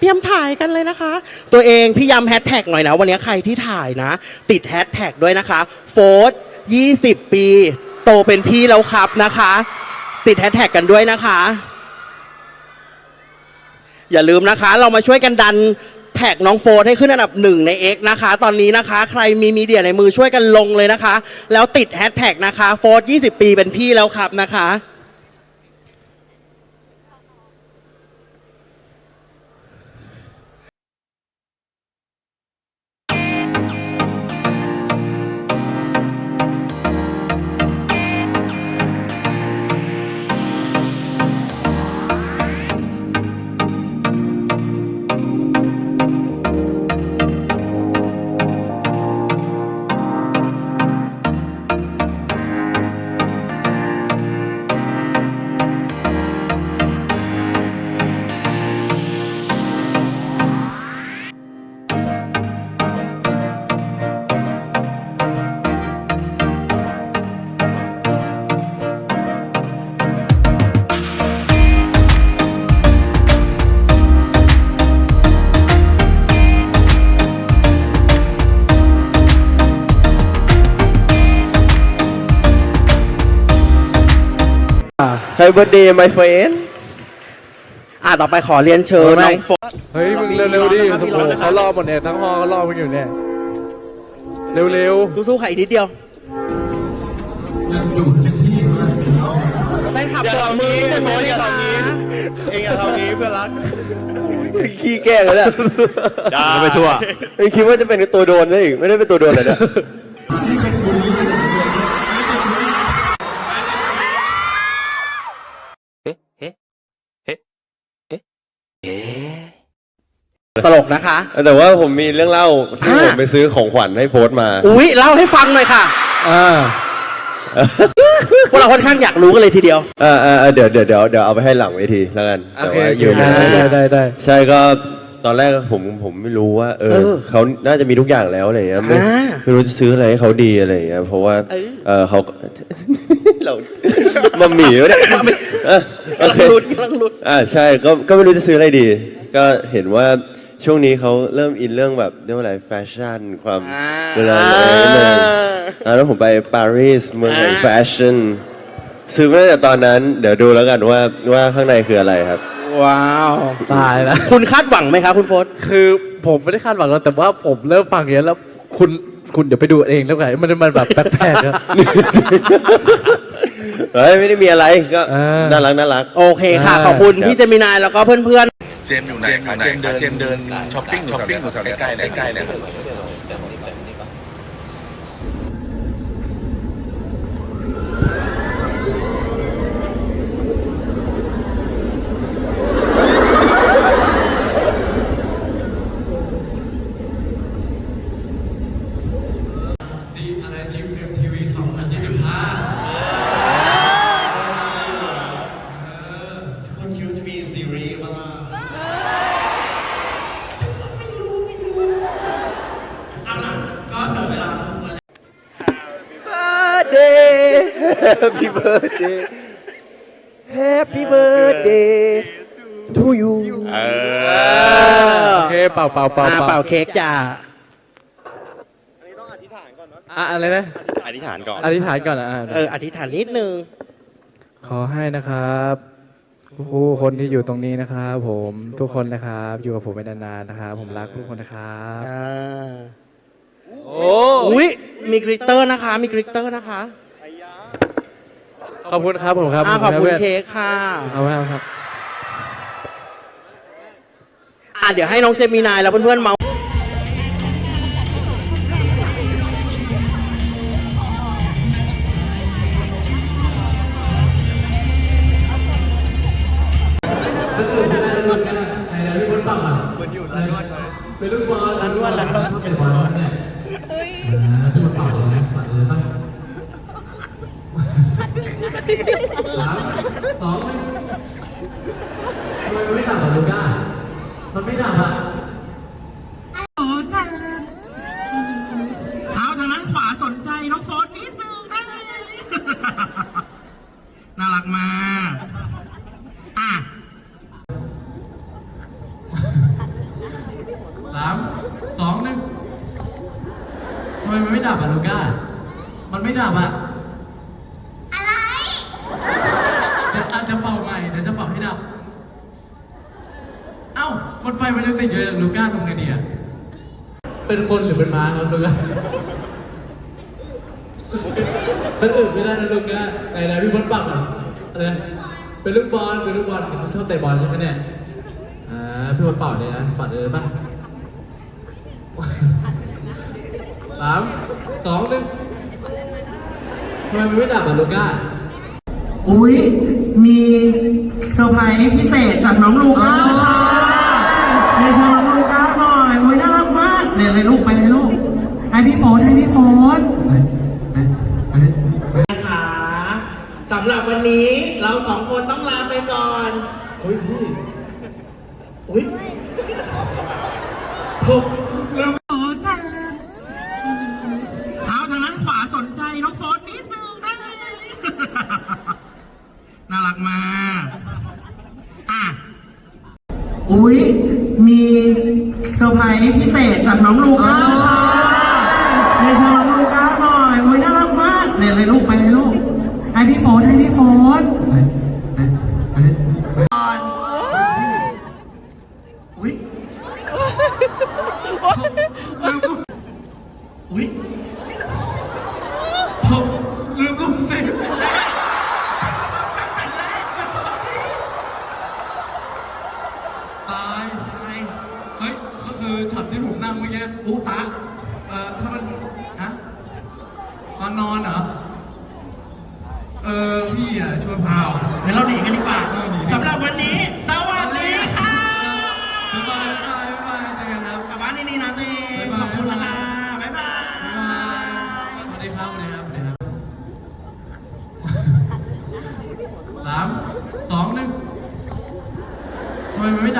เตรียมถ่ายกันเลยนะคะ ตัวเองพี่ย้ำแฮชแท็กหน่อยนะ วันนี้ใครที่ถ่ายนะ ติดแฮชแท็กด้วยนะคะโฟร์20 ปี โตเป็นพี่แล้วครับนะคะ ติดแฮชแท็กกันด้วยนะคะ อย่าลืมนะคะ เรามาช่วยกันดันแท็กน้องโฟร์ให้ขึ้นอันดับหนึ่งใน X นะคะ ตอนนี้นะคะ ใครมีมีเดียในมือช่วยกันลงเลยนะคะ แล้วติดแฮชแท็กนะคะ โฟร์20 ปีเป็นพี่แล้วครับนะคะ Happy birthday my friend อะต่อไปขอเรียนเชิญน้องโฟร์เฮ้ยมึงเร็วๆดิมีร้อนนะครับโอ้มีโหร้อนนะครับเขารอหมดเนี่ยทั้งห้องเขารอมึงอยู่เนี่ยเร็วสู้ๆค่ะอีกนิดเดียวแฟนคลับตัวมือเป็นโมอย่าทำนี้เองอย่าทำนี้เพื่อนรักขี้แกล้งเลยเนี่ยไปทั่วเองคิดว่าจะเป็นตัวโดนซะอีกไม่ได้เป็นตัวโดนเลยเนี่ย ตลกนะคะ แต่ว่าผมมีเรื่องเล่าที่อ่าผมไปซื้อของขวัญให้โพสต์มา อุ๊ย เล่าให้ฟังหน่อยค่ะๆอ่าพวกเราค่อนข้างอยากรู้กันเลยทีเดียวเออเออเออเดี๋ยวเดี๋ยวเดี๋ยวเดี๋ยวเอาไปให้หลังเวทีแล้วกันโอแต่เคว่าโออยู่เคในได้ได้ได้ใช่ก็ตอนแรกผมผมไม่รู้ว่า เอเอออเขาน่าจะมีทุกอย่างแล้วอะไรอย่างเงี้ยไม่อ่าไม่รู้จะซื้ออะไรให้เขาดีอะไรอย่างเงี้ยเพราะว่า เออเออเขาเรามาหมี่วะเนี่ย เออกำโอลังเคลุ้นกำลังลุ้นอ่าใช่ก็ก็ไม่รู้จะซื้ออะไรดี ก็เห็นว่าช่วงนี้เขาเริ่มอินเรื่องแบบเรียกว่าอะไรแฟชั่นความอ่าเวลาอะไรเลยอ่าแล้วผมไปปารีสเมืองแห่งอ่าแฟชั่นซื้อมาตั้งแต่ตอนนั้น เดี๋ยวดูแล้วกันว่าว่าข้างในคืออะไรครับ ว้าวตายแล้ว คุณคาดหวังไหมคะคุณโฟร์คือผมไม่ได้คาดหวังแล้วแต่ว่าผมเริ่มฟังอย่างนี้ยแล้วคุณคุณเดี๋ยวไปดูเองแล้วกันมันมันแบบแปลกๆนะ เฮ้ยไม่ได้มีอะไรก็เออ น่ารักน่ารัก โอเคค่ะ ขอบคุณพี่เจมินายแล้วก็เพื่อนๆ เจมส์อยู่ไหนครับเจมส์เดินเจมส์เดินช้อปปิ้งช้อปปิ้งอยู่แถวใกล้ๆเนี่ยใกล้ๆเนี่ย เคเป่าเป่าเป่าอ่าเป่าเค้กจ้าอะอะไรนะอธิษฐานก่อน อธิษฐานก่อนอะอะเอออธิษฐานนิดนึงขอให้นะครับผู้คนที่อยู่ตรงนี้นะครับผมทุกคนนะครับอยู่กับผมไปนานๆนะครับผมรักทุกคนนะครับอ่าโอ้อุ้ยมีกริตเตอร์นะคะ มีกริตเตอร์นะคะขอบคุณครับผมครับอ่าขอบคุณพื่นเค้กค่ะ เอาไว้เอาครับ อะเดี๋ยวให้น้องเจมินายแล้วเพื่อนๆเมา ดับอะลูก้า มันไม่ดับอะอะไร เดี๋ยวอาจจะเป่าใหม่เดี๋ยวจะเป่าให้ดับ เอ้าคนไฟมันยังติดอยู่เลยลูก้าทำไงดีอะเป็นคนหรือเป็นม้าครับลูก้าเป็นอื่นไม่ได้นะลูก้าไหนไหนพี่พลปักอะอะไรนะเป็นลูกบอลเป็นลูกบอลเขาชอบเตะบอลใช่ไหมเนี่ยอ่าพี่พลเป่าเลยนะปัดเลยป่ะ สามสองหนึ่งทำไมมันไม่ดับอะลูก้าอุ๊ย มีเซอร์ไพรส์พิเศษจากน้องลูก้าค่ะเรียนเชิญน้องลูก้าหน่อยอุ๊ยน่ารักมากเรียนเลยลูกไปเลยลูก ให้พี่โฟนให้พี่โฟนนะคะสำหรับวันนี้เราสองคนต้องลาไปก่อน เฮ้ยพี่ อุ๊ยผมลืมโฟนเอาทางนั้นขวาสนใจน้องโฟนนิดนึงได้ไหม น่ารักมาก อะ อุ๊ย มีเซอร์ไพรส์พิเศษจากน้องลูก้าค่ะเรียนเชิญน้องลูก้าหน่อย อุ๊ย น่ารักมากเรียนเลยลูกไปเลยลูก ให้พี่โฟนให้พี่โฟนก่อนอุ๊ยลืมลูกอุ๊ยผมลื ตายตายเฮ้ยก็คือช็อตที่ผมนั่งเมื่อกี้อู้ตาเอ่อถ้ามันฮะตอนนอนเหรอ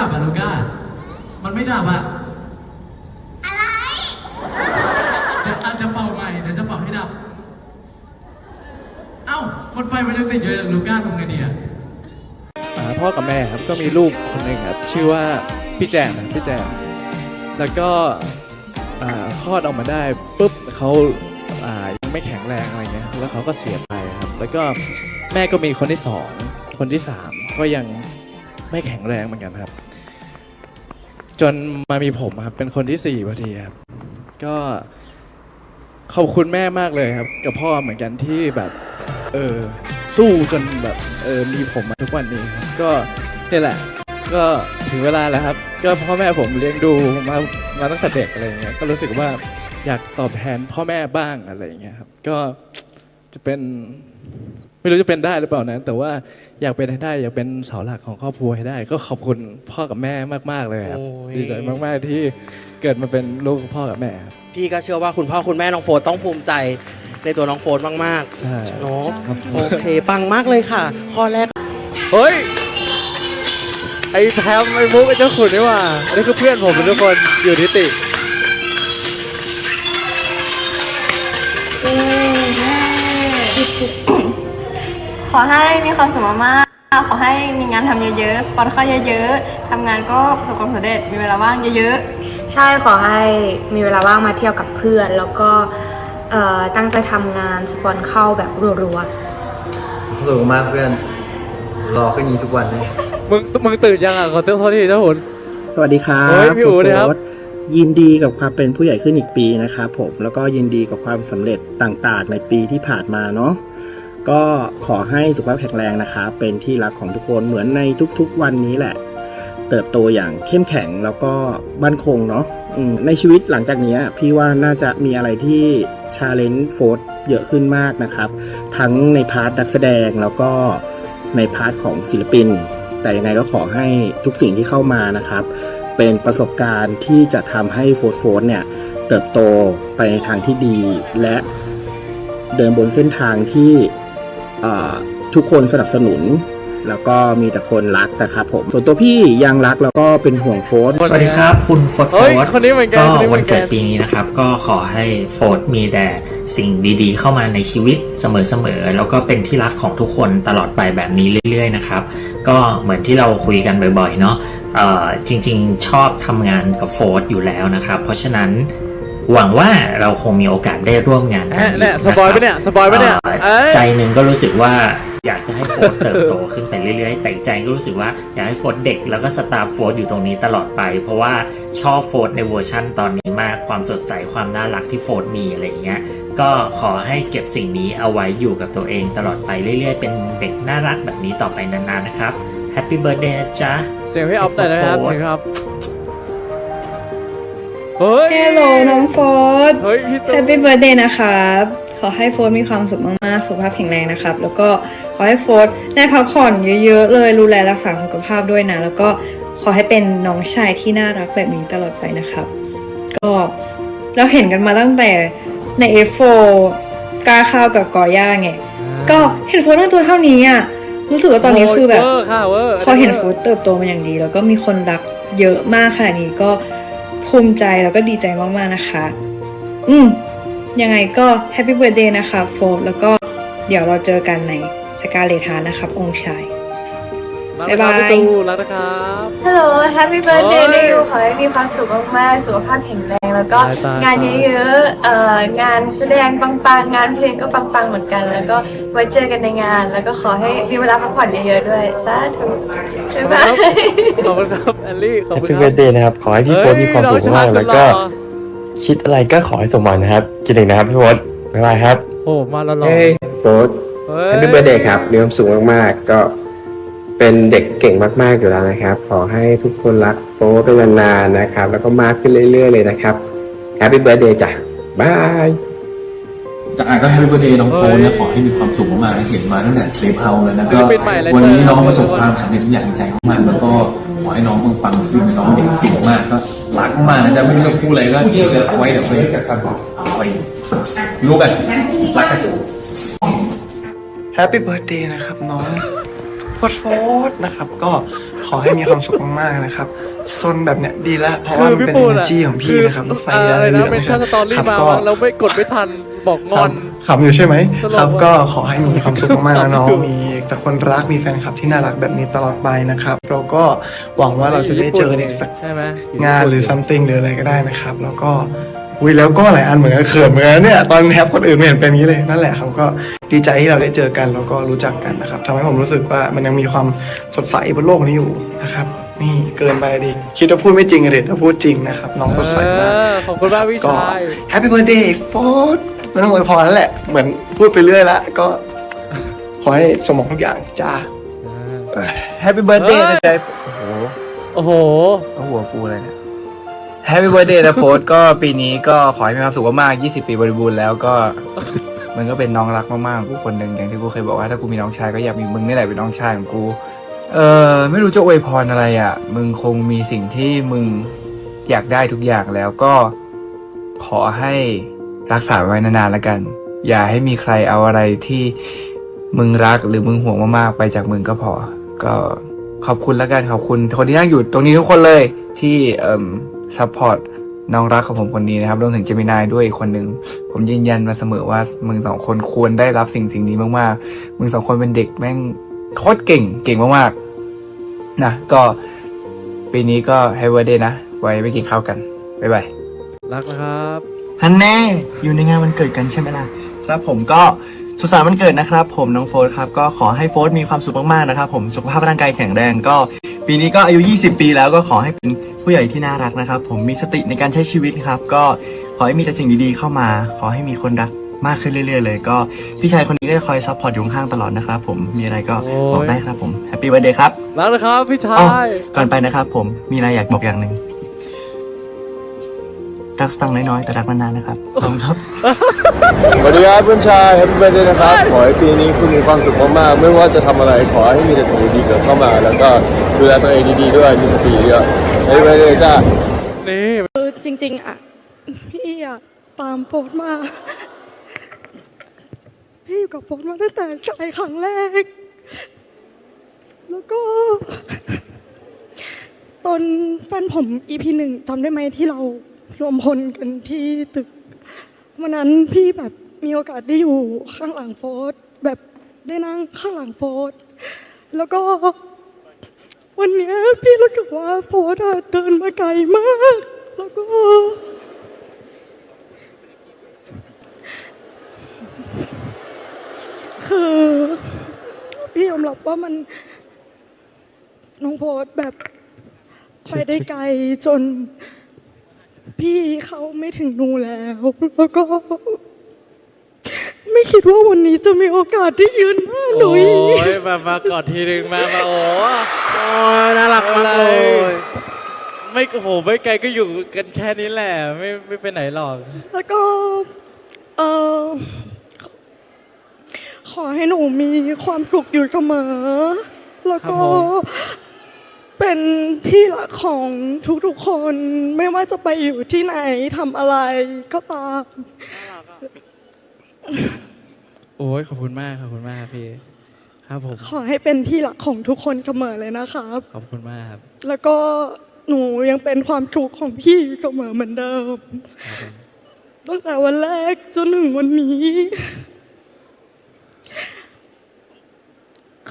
ดับอะลูก้า มันไม่ดับอะอะไร เดี๋ยวอาจจะเป่าใหม่เดี๋ยวจะเป่าให้ดับ เอ้าคนไฟมันยังติดอยู่เลยลูก้าทำไงดีอะอ่าพ่อกับแม่ครับก็มีลูกคนหนึ่งครับ ชื่อว่าพี่แจมนะพี่แจมแล้วก็อ่าคลอดออกมาได้ปุ๊บเขาอ่ายังไม่แข็งแรงอะไรเงี้ยแล้วเขาก็เสียไปครับ แล้วก็แม่ก็มีคนที่สองคนที่สามก็ยังไม่แข็งแรงเหมือนกันครับ จนมามีผมครับเป็นคนที่สี่พอดีครับ ก็ขอบคุณแม่มากเลยครับ กับพ่อเหมือนกันที่แบบ เออสู้จนแบบ เออมีผมมาทุกวันนี้ครับก็นี่แหละ ก็ถึงเวลาแล้วครับ ก็พ่อแม่ผมเลี้ยงดูมามาตั้งแต่เด็กอะไรอย่างเงี้ยก็รู้สึกว่าอยากตอบแทนพ่อแม่บ้างอะไรอย่างเงี้ยครับ ก็จะเป็น ไม่รู้จะเป็นได้หรือเปล่านะ แต่ว่าอยากเป็นให้ได้อยากเป็นเสาหลักของครอบครัวให้ได้ ก็ขอบคุณพ่อกับแม่มาก ๆเลยครับโอ้ย ดีใจมากๆที่เกิดมาเป็นลูกพ่อกับแม่ครับ พี่ก็เชื่อว่าคุณพ่อคุณแม่น้องโฟนต้องภูมิใจในตัวน้องโฟนมากใช่ ๆเนาะโอเคปังมากเลยค่ะ ข้อแรก เฮ้ย ไอ้แพมไอ้มุกไอ้เจ้าขุนนี่หว่า อันนี้คือเพื่อนผมทุกคนอยู่นิติ ขอให้มีความสุขมากๆขอให้มีงานทำเยอะๆ สปอนเข้าเยอะๆทำงานก็ประสบความสำเร็จ มีเวลาว่างเยอะๆใช่ขอให้มีเวลาว่างมาเที่ยวกับเพื่อน แล้วก็เอ่อตั้งใจทำงานสปอนเข้าแบบรัวๆสูงมากเพื่อน รอขึ้นนี้ทุกวันเลย มึงมึงตื่นยังอะขอโทษโทษทีเจ้าขุนสวัสดีครับเฮ้ยพี่อู๋ณนะครับโฟสยินดีกับความเป็นผู้ใหญ่ขึ้นอีกปีนะครับผมแล้วก็ยินดีกับความสำเร็จต่างๆ ในปีที่ผ่านมาเนาะ ก็ขอให้สุขภาพแข็งแรงนะครับเป็นที่รักของทุกคนเหมือนในทุกๆวันนี้แหละ เติบโตอย่างเข้มแข็งแล้วก็มั่นคงเนาะในชีวิตหลังจากนี้พี่ว่าน่าจะมีอะไรที่ชาเลนจ์โฟสเยอะขึ้นมากนะครับ ทั้งในพาร์ทนักแสดงแล้วก็ในพาร์ทของศิลปิน แต่ยังไงก็ขอให้ทุกสิ่งที่เข้ามานะครับ เป็นประสบการณ์ที่จะทำให้โฟร์โฟร์เนี่ย เติบโตไปในทางที่ดีและเดินบนเส้นทางที่ ทุกคนสนับสนุน แล้วก็มีแต่คนรักนะครับผมส่วนตัวพี่ยังรักแล้วก็เป็นห่วงโฟร์คนสวัสดีครับ คุณโฟร์เฮ้ยโฟร์คนนี้เหมือนกันก็คนนี้เหมืวัอนนกันเกิดปีนี้นะครับ ก็ขอให้โฟร์มีแต่สิ่งดีๆ เข้ามาในชีวิตเสมอๆแล้วก็เป็นที่รักของทุกคนตลอดไปแบบนี้เรื่อย ๆ นะครับ ก็เหมือนที่เราคุยกันบ่อยๆเนาะเอ่อจริง ๆ ชอบทำงานกับโฟร์อยู่แล้วนะครับ เพราะฉะนั้น หวังว่าเราคงมีโอกาสได้ร่วมงานกัแฮะอีกเนี่ยะครับสปอยล์ปะเนี่ยสปอยล์ปะเนี่ยอ่อเอ้ยใจหนึ่งก็รู้สึกว่าอยากจะให้โฟร์เติบโตขึ้นไปเรื่อยๆ แต่อีกใจก็รู้สึกว่าอยากให้โฟร์เด็กแล้วก็สตาร์โฟร์อยู่ตรงนี้ตลอดไป เพราะว่าชอบโฟร์ในเวอร์ชั่นตอนนี้มากความสดใสความน่ารักที่โฟร์มีอะไรอย่างเงี้ย ก็ขอให้เก็บสิ่งนี้เอาไว้อยู่กับตัวเองตลอดไปเรื่อยๆ เป็นเด็กน่ารักแบบนี้ต่อไปนานๆนะครับแฮปปี้เบิร์ดเดย์นะจ๊ะเสียงพี่ออฟหน่อยนะครับโฟร์เสียงพี่ออฟ เฮ้ยเฮลโหลน้องโฟร์เฮ้ยพี่แฮปปี้เบิร์ดเดย์นะครับ ขอให้โฟร์มีความสุขมากๆ สุขภาพแข็งแรงนะครับ แล้วก็ขอให้โฟร์ได้พักผ่อนเยอะๆ เลยดูแลรักษาสุขภาพด้วยนะ แล้วก็ขอให้เป็นน้องชายที่น่ารักแบบนี้ตลอดไปนะครับ ก็เราเห็นกันมาตั้งแต่ใน F4 กล้าข้าวกับกอย่าไง ก็เห็นโฟร์ตั้งตัวเท่านี้อะ รู้สึกว่าตอนนี้คือแบบเวอร์ค่ะเวอร์พอเห็นฟูดเติบโตมาอย่างดี แล้วก็มีคนรักเยอะมากขนาดนี้ก็ ภูมิใจแล้วก็ดีใจมากๆนะคะ อืมยังไงก็แฮปปี้เบิร์ดเดย์นะคะโฟดแล้วก็เดี๋ยวเราเจอกันในสกาเลทานนะครับ องค์ชายรักนะครับบ๊ายบายพี่ตูรักนะครับ ฮัลโหลแฮปปี้เบิร์ดเดย์โอ้ยนิวขอให้มีความสุขมากๆ สุขภาพแข็งแรง แล้วก็ตายตายงานเยอะๆเอ่องานแสดงปังๆงานเพลงก็ปังๆเหมือนกัน แล้วก็ไว้เจอกันในงาน แล้วก็ขอให้มีเวลาพักผ่อนเยอะๆด้วยสาธุบ๊ายบาย ขอบคุณครับแอลลี่ขอบแฮปคุณปี้คเบิรัร์ดเดย์นะครับ ขอให้พี่โฟร์มีความสุขมากๆแล้วก็คิดอะไรก็ขอให้สมหวังนะครับ คิดถึงนะครับพี่โฟร์บ๊ายบายครับ โอ้มาแล้วหรอเฮ้ยโฟร์ฮ้ยแฮปปี้เบิร์ดเดย์ครับมีความสุขมาก ๆ ก็ เป็นเด็กเก่งมาก ๆ อยู่แล้วนะครับ ขอให้ทุกคนรักโฟร์เป็นนานๆนะครับ แล้วก็มากขึ้นเรื่อย ๆ เลยนะครับแฮปปี้เบิร์ดเดย์จ้ะบายจากอ่านก็แฮปปี้เบ t ร์ a เดย์น้องโฟนนะขอให้มีความสุขมากๆนะเห็นมาตั้งแต่เซฟเฮาเลยนะก็ศิลปินใหม่เลยวันนี้จ้ะน้องประสบความสำเร็จทุกอย่างในใจมากๆแล้วก็ขอให้น้องปังๆขึ้นน้องเด็กเก่งมากก็รักมากนะจ๊ะไม่รู้จะพูดอะไรก็เดี๋ยวเอาไว้เดี๋ยวไปไปรู้กันรักกันแฮปปี้เบิร์ดเดย์นะครับน้อง โฟดโฟดนะครับ ก็ขอให้มีความสุขมากๆนะครับซนแบบเนี้ยดีแล้วเพราะว่ามันเป็นปู energy ของพี่นะครับรถไฟอะแล้วไรเหลืนะองเป็นนะคชั่รันสตอรี่ครับมาก็แล้วไม่กดไม่ทันบอกงอนขำอยู่ใช่ไหมตลกครับว่ะก็ขอให้มีความสุขมากๆนะน้องขำอยู่มีแต่คนรักมีแฟนคลับที่น่ารักแบบนี้ตลอดไปนะครับ เราก็หวังว่าเราจะได้เจอกันอีกสักใช่ไหมงานหรือ something หรืออะไรก็ได้นะครับ แล้วก็ อุ้ยแล้วก็หลายอันเหมือนกันเขินเหมือนกันเนี่ยตอนแฮปคนอื่นไม่เห็นเป็นอย่างนี้เลยนั่นแหละครับก็ดีใจที่เราได้เจอกันแล้วก็รู้จักกันนะครับทำให้ผมรู้สึกว่ามันยังมีความสดใสบนโลกนี้อยู่นะครับนี่เกินไปดิคิดว่าพูดไม่จริงอะเด็ดถ้าพูดจริงนะครับน้องสดใสมากเออขอบคุณมากพี่ก็ชายแฮปปี้เบิร์ดเดย์โฟร์ไม่ต้องอวยพรแล้วแหละ เหมือนพูดไปเรื่อยละก็ขอให้สมองทุกอย่างจ้าแฮปปี้เบิร์ดเดย์นะจ๊ะโอ้โหโอ้โหเอาหัวกูเลยเนี่ย แฮปปี้เบิร์ดเดย์นะโฟร์ก็ปีนี้ก็ขอให้มีความสุขมากๆ20 ปีบริบูรณ์แล้วก็ มันก็เป็นน้องรักมากๆกูคนหนึ่งอย่างที่กูเคยบอกว่าถ้ากูมีน้องชายก็อยากมีมึงนี่แหละเป็นน้องชายของกู เออไม่รู้จะอวยพรอะไรอะ มึงคงมีสิ่งที่มึงอยากได้ทุกอย่างแล้วก็ขอให้รักษาไว้นานๆแล้วกัน อย่าให้มีใครเอาอะไรที่มึงรักหรือมึงห่วงมากๆไปจากมึงก็พอ ก็ขอบคุณแล้วกันขอบคุณคนที่นั่งอยู่ตรงนี้ทุกคนเลยที่เอ่ม ซัพพอร์ตน้องรักของผมคนนี้นะครับรวมถึงเจมินายด้วยอีกคนหนึ่งผมยืนยันมาเสมอว่ามึงสองคนควรได้รับสิ่งสิ่งนี้มากๆมึงสองคนเป็นเด็กแม่งโคตรเก่งเก่งมากๆนะก็ปีนี้ก็ให้เวอร์เดย์นะ ไว้ไปกินข้าวกัน บ๊ายบาย รักนะครับ ฮันแน่ อยู่ในงานวันเกิดกันใช่ไหมล่ะ ครับผมก็ สุขสันต์วันเกิดนะครับ ผมน้องโฟร์ครับก็ขอให้โฟร์มีความสุขมากๆนะครับ ผมสุขภาพร่างกายแข็งแรงก็ ปีนี้ก็อายุ 20 ปีแล้วก็ขอให้เป็นผู้ใหญ่ที่น่ารักนะครับ ผมมีสติในการใช้ชีวิตครับ ก็ขอให้มีแต่สิ่งดีๆเข้ามา ขอให้มีคนรักมากขึ้นเรื่อยๆเลย ก็พี่ชายคนนี้ก็จะคอยซัพพอร์ตอยู่ข้างๆตลอดนะครับผมมีอะไรก็โอ้ยบอกได้ครับผมแฮปปี้วันเดย์ครับรักนะครับพี่ชาอ๋อยก่อนไปนะครับผมมีอะไรอยากบอกอย่างหนึ่ง รักสตังค์น้อยๆ แต่รักนานๆนะครับขอบคุณครับ สวัสดีครับเพื่อนชายแฮปปี้เบิร์ดเดย์นะครับ ขอให้ปีนี้คุณมีความสุขมากๆ ไม่ว่าจะทำอะไรขอให้มีแต่สิ่งดีๆเกิดเข้ามา แล้วก็ดูแลตัวเองดีๆด้วยมีสติด้วยแฮปปี้เบิร์ดเดย์จ้า นี่ คือจริง ๆ อะ พี่อะตามโฟนมา พี่อยู่กับโฟนมาตั้งแต่สายครั้งแรก แล้วก็ ตอนแฟนผม EP หนึ่งจำได้ไหมที่เรา รวมพลกันที่ตึกวันนั้นพี่แบบมีโอกาสได้อยู่ข้างหลังโฟสแบบได้นั่งข้างหลังโฟสแล้วก็ วันนี้พี่รู้สึกว่าโฟสเดินมาไกลมาก แล้วก็คือพี่ยอมรับว่ามันน้องโพสต์แบบไปได้ไกลจน พี่เขาไม่ถึงหนูแล้ว แล้วก็ ไม่คิดว่าวันนี้จะมีโอกาสได้ยืนหน้าหนูโอ้อีก ยมามากอดทีนึงมามาโอ้โอ้ยน่ารักมากเลย ไม่โอ้โหไม่ไกลก็อยู่กันแค่นี้แหละ ไม่ไม่ไปไหนหรอก แล้วก็เออขอขอให้หนูมีความสุขอยู่เสมอ แล้วก็ครับผม เป็นที่รักของทุกๆคนไม่ว่าจะไปอยู่ที่ไหนทำอะไรก็ตาม โอ้ยขอบคุณมากขอบคุณมากครับพี่ ครับผมขอให้เป็นที่รักของทุกคนเสมอเลยนะครับ ขอบคุณมากครับแล้วก็หนูยังเป็นความสุขของพี่อยู่เสมอเหมือนเดิมตั้งแต่วันแรกจนถึงวันนี้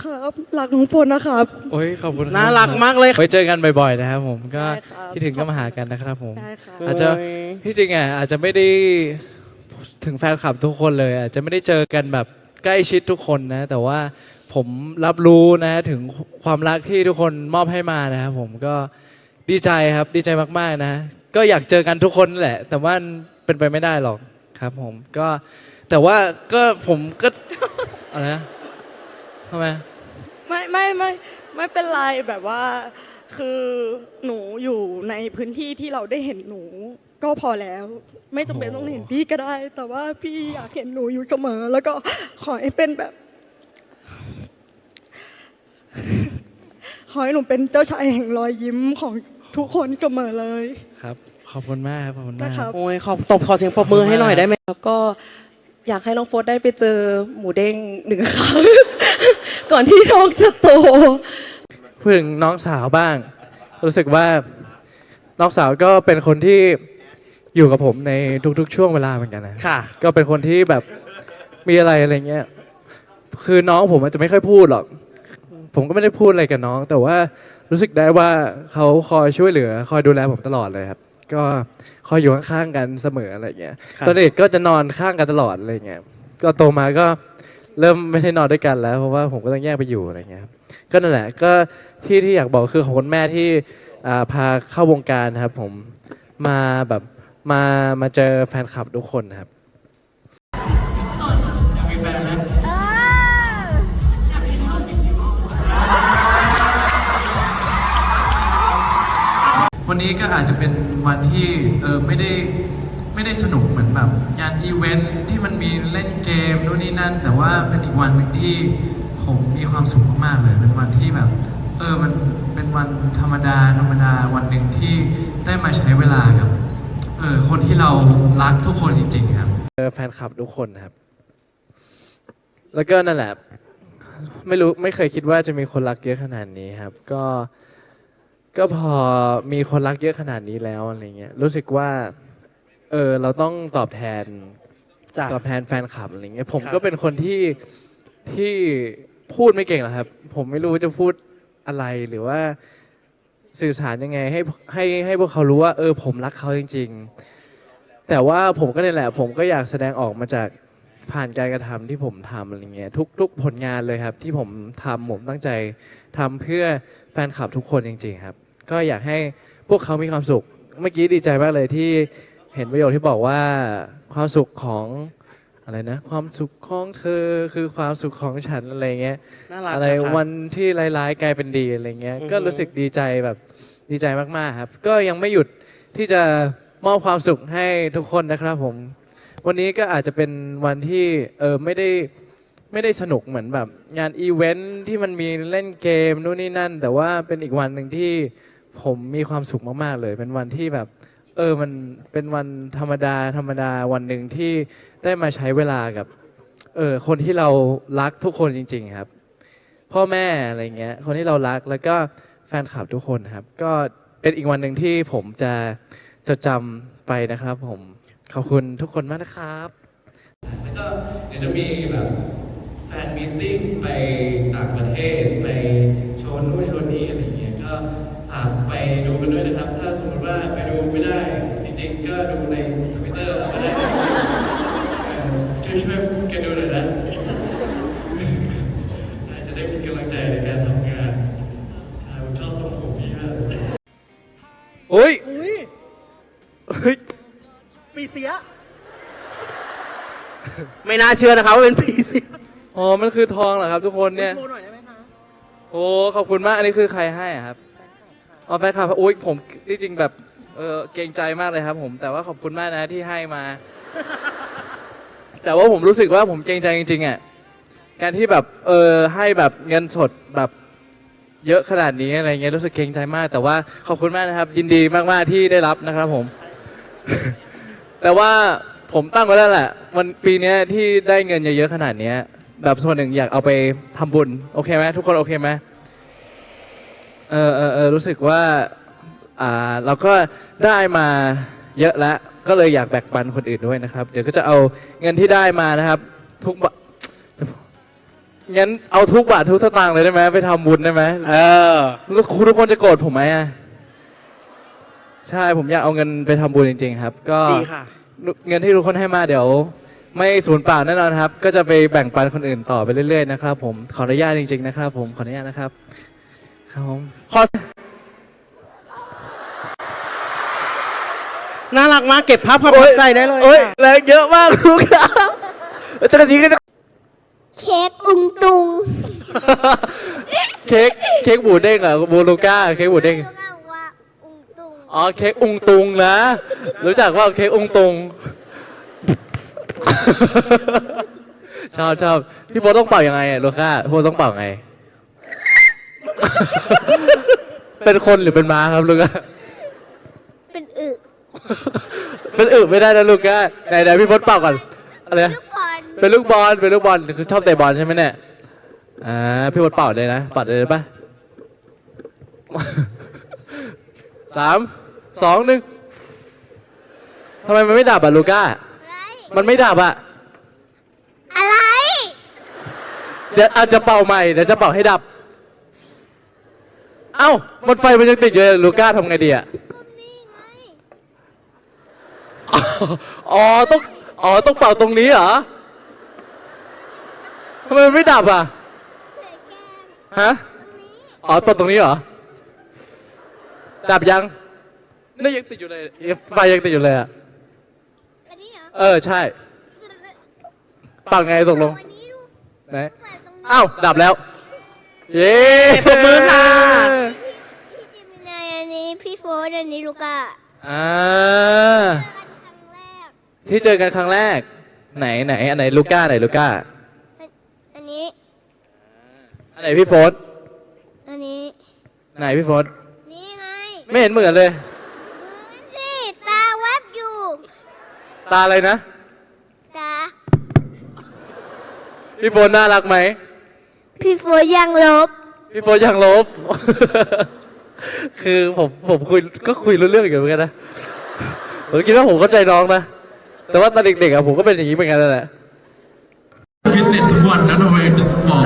ครับรักน้องโฟนนะครับ โอ้ยขอบคุณคบน่ารักมากเลยไว้เจอกันบ่อยๆนะครับผมก็ได้ครับคิดถึงก็มาหากันนะครับผม ได้ครับ อาจจะโอ้ย ที่จริงอะอาจจะไม่ได้ถึงแฟนคลับทุกคนเลย อาจจะไม่ได้เจอกันแบบใกล้ชิดทุกคนนะ แต่ว่าผมรับรู้นะถึงความรักที่ทุกคนมอบให้มานะครับผมก็ดีใจครับดีใจมากๆนะ ก็อยากเจอกันทุกคนนั่นแหละ แต่ว่าเป็นไปไม่ได้หรอกครับ ผมก็แต่ว่าก็ผมก็อะไรนะ ทำไม ไม่ไม่ไม่ไม่เป็นไรแบบว่า คือหนูอยู่ในพื้นที่ที่เราได้เห็นหนู ก็พอแล้ว ไม่จำเป็นต้องเห็นพี่ก็ได้ แต่ว่าพี่อยากเห็นหนูอยู่เสมอ แล้วก็ขอให้เป็นแบบ ขอให้หนูเป็นเจ้าชายแห่งรอยยิ้มของทุกคนเสมอเลย ครับ ขอบคุณมากครับขอบคุณมาก นะครับ โอ้ยขอตบขอเสียงปรบมือให้หน่อยได้ไหม แล้วก็อยากให้น้องโฟสได้ไปเจอหมูเด้งหนึ่งครั้ง ก่อนที่น้องจะโต พูดถึงน้องสาวบ้าง รู้สึกว่าน้องสาวก็เป็นคนที่อยู่กับผมในทุกๆ ช่วงเวลาเหมือนกันนะค่ะ ก็เป็นคนที่แบบมีอะไรอะไรเงี้ย คือน้องผมอาจจะไม่ค่อยพูดหรอก ผมก็ไม่ได้พูดอะไรกับน้อง แต่ว่ารู้สึกได้ว่าเขาคอยช่วยเหลือ คอยดูแลผมตลอดเลยครับ ก็คอยอยู่ข้างๆกันเสมออะไรเงี้ยครับตอนเด็กก็จะนอนข้างกันตลอดอะไรเงี้ย ก็โตมาก็ เริ่มไม่ได้นอนด้วยกันแล้วเพราะว่าผมก็ต้องแยกไปอยู่อะไรเงี้ยครับก็นั่นแหละก็ที่ที่อยากบอกคือของคุณแม่ที่อ่าพาเข้าวงการครับ ผมมาแบบมามาเจอแฟนคลับทุกคนครับวันนี้ก็อาจจะเป็นวันที่เออไม่ได้ ไม่ได้สนุกเหมือนแบบงานอีเวนท์ที่มันมีเล่นเกมนู่นนี่นั่น แต่ว่าเป็นอีกวันหนึ่งที่ผมมีความสุขมากๆเลย เป็นวันที่แบบ เออมันเป็นวันธรรมดาธรรมดาวันหนึ่งที่ได้มาใช้เวลากับเออคนที่เรารักทุกคนจริง ๆ ครับเออแฟนคลับทุกคนครับ แล้วก็นั่นแหละ ไม่รู้ไม่เคยคิดว่าจะมีคนรักเยอะขนาดนี้ครับ ก็ก็พอมีคนรักเยอะขนาดนี้แล้วอะไรเงี้ยรู้สึกว่า เออเราต้องตอบแทนจ้ะ ตอบแทนแฟนคลับอะไรเงี้ยผมครับ ก็เป็นคนที่ที่พูดไม่เก่งหรอกครับ ผมไม่รู้จะพูดอะไรหรือว่าสื่อสารยังไงให้ให้ให้พวกเขารู้ว่า เออ ผมรักเขาจริง ๆ แต่ว่าผมก็เนี่ยแหละ ผมก็อยากแสดงออกมาจากผ่านการกระทำที่ผมทำอะไรเงี้ยทุกทุกผลงานเลยครับ ที่ผมทำผมตั้งใจทำเพื่อแฟนคลับทุกคนจริง ๆ ครับ ก็อยากให้พวกเขามีความสุข เมื่อกี้ดีใจมากเลยที่เห็นประโยคที่บอกว่าความสุขของอะไรนะ ความสุขของเธอคือความสุขของฉันอะไรเงี้ยน่ารักอะไรนะคะ วันที่ร้ายๆกลายเป็นดีอะไรเงี้ยอือฮึ ก็รู้สึกดีใจแบบดีใจมากๆครับ ก็ยังไม่หยุดที่จะมอบความสุขให้ทุกคนนะครับผม วันนี้ก็อาจจะเป็นวันที่เออไม่ได้ไม่ได้สนุกเหมือนแบบ งานอีเวนท์ที่มันมีเล่นเกมนู่นนี่นั่น แต่ว่าเป็นอีกวันหนึ่งที่ผมมีความสุขมากๆเลย เป็นวันที่แบบ เออมันเป็นวันธรรมดาธรรมดาวันหนึ่งที่ได้มาใช้เวลากับเออคนที่เรารักทุกคนจริง ๆครับ พ่อแม่อะไรเงี้ยคนที่เรารักแล้วก็แฟนคลับทุกคนครับ ก็เป็นอีกวันหนึ่งที่ผมจะจดจำไปนะครับ ผมขอบคุณทุกคนมากนะครับแล้วก็เดี๋ยวจะมีแบบแฟนมีตติ้งไปต่างประเทศไปโชว์นู่นโชว์นี่อะไรเงี้ยก็ฝากไปดูกันด้วยนะครับถ้าสมมติว่าไปดูไม่ได้จริงๆก็ดูในทวิตเตอร์ก็ได้นะครับเออช่วยช่วยแกดูหน่อยนะใช่จะได้มีกำลังใจในการทำงานใช่ผมชอบทรงผมพี่มากโอ้ยอุ้ยเฮ้ยปีเสีย ไม่น่าเชื่อนะครับว่าเป็นปีเสียอ๋อมันคือทองเหรอครับทุกคนเนี่ย โชว์หน่อยได้ไหมคะโอ้ขอบคุณมากอันนี้คือใครให้อะครับอ๋อแฟนคลับโอ้ยผมจริงๆแบบ เออเกรงใจมากเลยครับ ผมแต่ว่าขอบคุณมากนะที่ให้มา แต่ว่าผมรู้สึกว่าผมเกรงใจจริงๆอะการที่แบบเออให้แบบเงินสดแบบเยอะขนาดนี้อะไรเงี้ยรู้สึกเกรงใจมาก แต่ว่าขอบคุณมากนะครับ ยินดีมากๆที่ได้รับนะครับผม แต่ว่าผมตั้งไว้แล้วแหละ วันปีเนี้ยที่ได้เงินเยอะๆขนาดเนี้ย แบบส่วนหนึ่งอยากเอาไปทำบุญ โอเคไหมทุกคนโอเคไหมเออเออเออรู้สึกว่า อ่าเราก็ได้มาเยอะแล้วก็เลยอยากแบ่งปันคนอื่นด้วยนะครับ เดี๋ยวก็จะเอาเงินที่ได้มานะครับ ทุกบาทงั้นเอาทุกบาททุกสตางค์เลยได้ไหมไปทำบุญได้ไหมเออแล้วคุณทุกคนจะโกรธผมไหมอะใช่ผมอยากเอาเงินไปทำบุญจริง ๆ ครับ ก็ดีค่ะ เงินที่ทุกคนให้มาเดี๋ยว ไม่สูญเปล่าแน่นอนครับ ก็จะไปแบ่งปันคนอื่นต่อไปเรื่อยๆนะครับ ผมขออนุญาตจริงๆนะครับ ผมขออนุญาตนะครับครับผมขอ น่ารักมากเก็บภาพความประทับใจได้เลยโอ้ยค่ะแรงเยอะมากลูกเจ้าหน้าที่ก็จะเค้กอุงตุงเค้กเค้กหมูเด้งเหรอบูลูก้าเค้กหมูเด้งอ๋อเค้กอุงตุงนะ รู้จักว่าเค้กอุงตุง ชอบชอบพี่โบทต้องเป่ายังไงอะลูก้าพี่โบทต้องเป่าไง เป็นคนหรือเป็นม้าครับลูก้าเป็นอึ เป็นอึไม่ได้นะลูก้าไหนไหนพี่โบทเป่าก่อนอะไรนะเป็นลูกบอลเป็นลูกบอลคือชอบเตะบอลใช่ไหมเนี่ยอ่าพี่โบทเป่าเลยนะเป่าเลยปะสามสองหนึ่งทำไมมันไม่ดับอะลูก้ามันไม่ดับอะ อะไรเดี๋ยวอาจจะเป่าใหม่เดี๋ยวจะเป่าให้ดับ เอ้า มันไฟมันยังติดอยู่เลยลูก้าทำไงดีอะ อ๋อต้องอ๋อต้องเป่าตรงนี้เหรอทำไมมันไม่ดับอะฮะอ๋อเป่าตรงนี้เหรอดับยังนี่ยังติดอยู่เลยไฟยังติดอยู่เลยอะเออใช่เป่าไงตกลงไหนอ้าวดับแล้ว เย้ปรบมือค่ะในอันนี้พี่โฟร์อันนี้ลูก้าอ่า ที่เจอกันครั้งแรก ไหนไหนอันไหนลูก้าไหนลูก้าอันนี้ อันไหนพี่โฟสอันนี้ไหนพี่โฟสนี่ไงไม่เห็นเหมือนเลยนี่ตาแวบอยู่ ตาอะไรนะ ตา พี่โฟสน่ารักไหม พี่โฟร์ยังลบ พี่โฟสยังลบ คือผมผมคุยก็คุยรู้เรื่องอยู่เหมือนกันนะผมคิดว่าผมเข้าใจน้องนะ แต่ว่าตอนเด็กๆอะผมก็เป็นอย่างนี้เหมือนกันนั่นแหละฟิตเนสทุกวันนะทำไมถึงบอก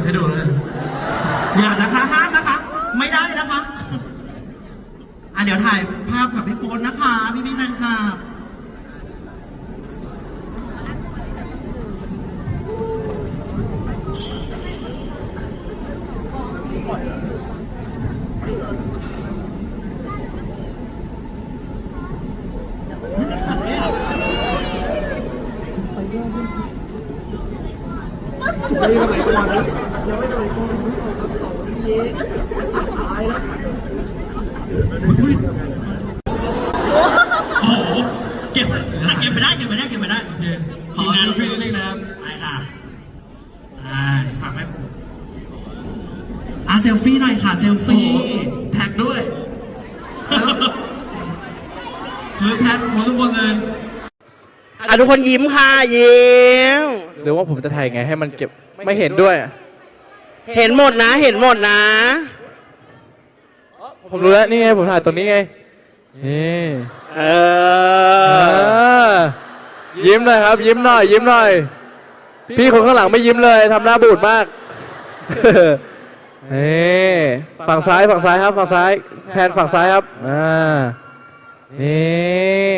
บเสร็จให้ดูเลยอย่านะคะห้ามนะคะ ไม่ได้นะคะ อะเดี๋ยวถ่ายภาพกับพี่โฟนนะคะ พี่พี่แฟนคลับ ท เก็บไปได้เก็บไปได้เก็บไปได้ โอเคขอเซลฟี่นิดนึงนะครับ ไปค่ะอ่าฝากไว้อะเซลฟี่หน่อยค่ะเซล โอ้ ฟี่ โหแท็กด้วย คือแท็กหมดทุกคนเลย อะทุกคนยิ้มค่ะยิ้ม หรือว่าผมจะถ่ายไงให้มันเก็บไม่เห็นด้วย เห็นหมดนะ เห็นหมดนะ ผมรู้แล้วนี่ไงผมถ่ายตรงนี้ไงนี่เอเออ อยิ้มหน่อยครับ ยิ้มหน่อย ยิ้มหน่อย พี่คนข้างหลังไม่ยิ้มเลยทำหน้าบูดมาก นี่ฝั่งซ้ายฝั่งซ้ายครับฝั่งซ้ายแทนฝั่งซ้ายครับอ่านี่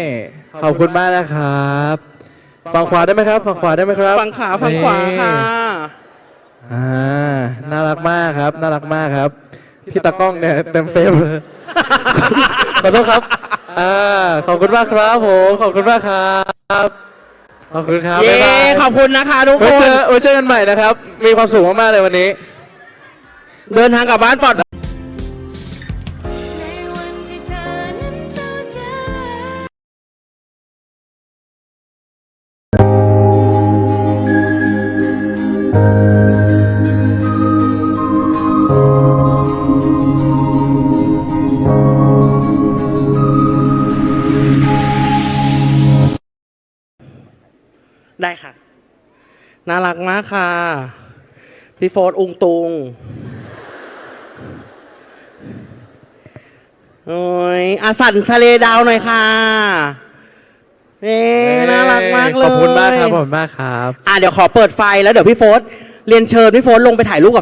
ขอบคุณมากนะครับ ฝั่งขวาได้ไหมครับ ฝั่งขวาได้ไหมครับฝั่งขาฝั่งขวาค่ะอ่าน่ารักมากครับ น่ารักมากครับพี่ตากล้องเนี่ยเต็มเฟรมเลยขอโทษครับอ่าขอบคุณมากครับผมขอบคุณมากครับขอบคุณครับเย้บ๊ายบายขอบคุณนะคะทุกคไว้เจนอไว้เจอกันใหม่นะครับ มีความสุขมากๆเลยวันนี้ เดินทางกลับบ้านปลอดได้ค่ะ น่ารักมากค่ะ พี่โฟร์อุงตุง โอ้ย อาสันทะเลดาวหน่อยค่ะเอ๊น่ารักมากเลยขอบคุณมากครับขอบคุณมากครับ อะเดี๋ยวขอเปิดไฟแล้วเดี๋ยวพี่โฟร์เรียนเชิญพี่โฟร์ลงไปถ่ายรูปกับ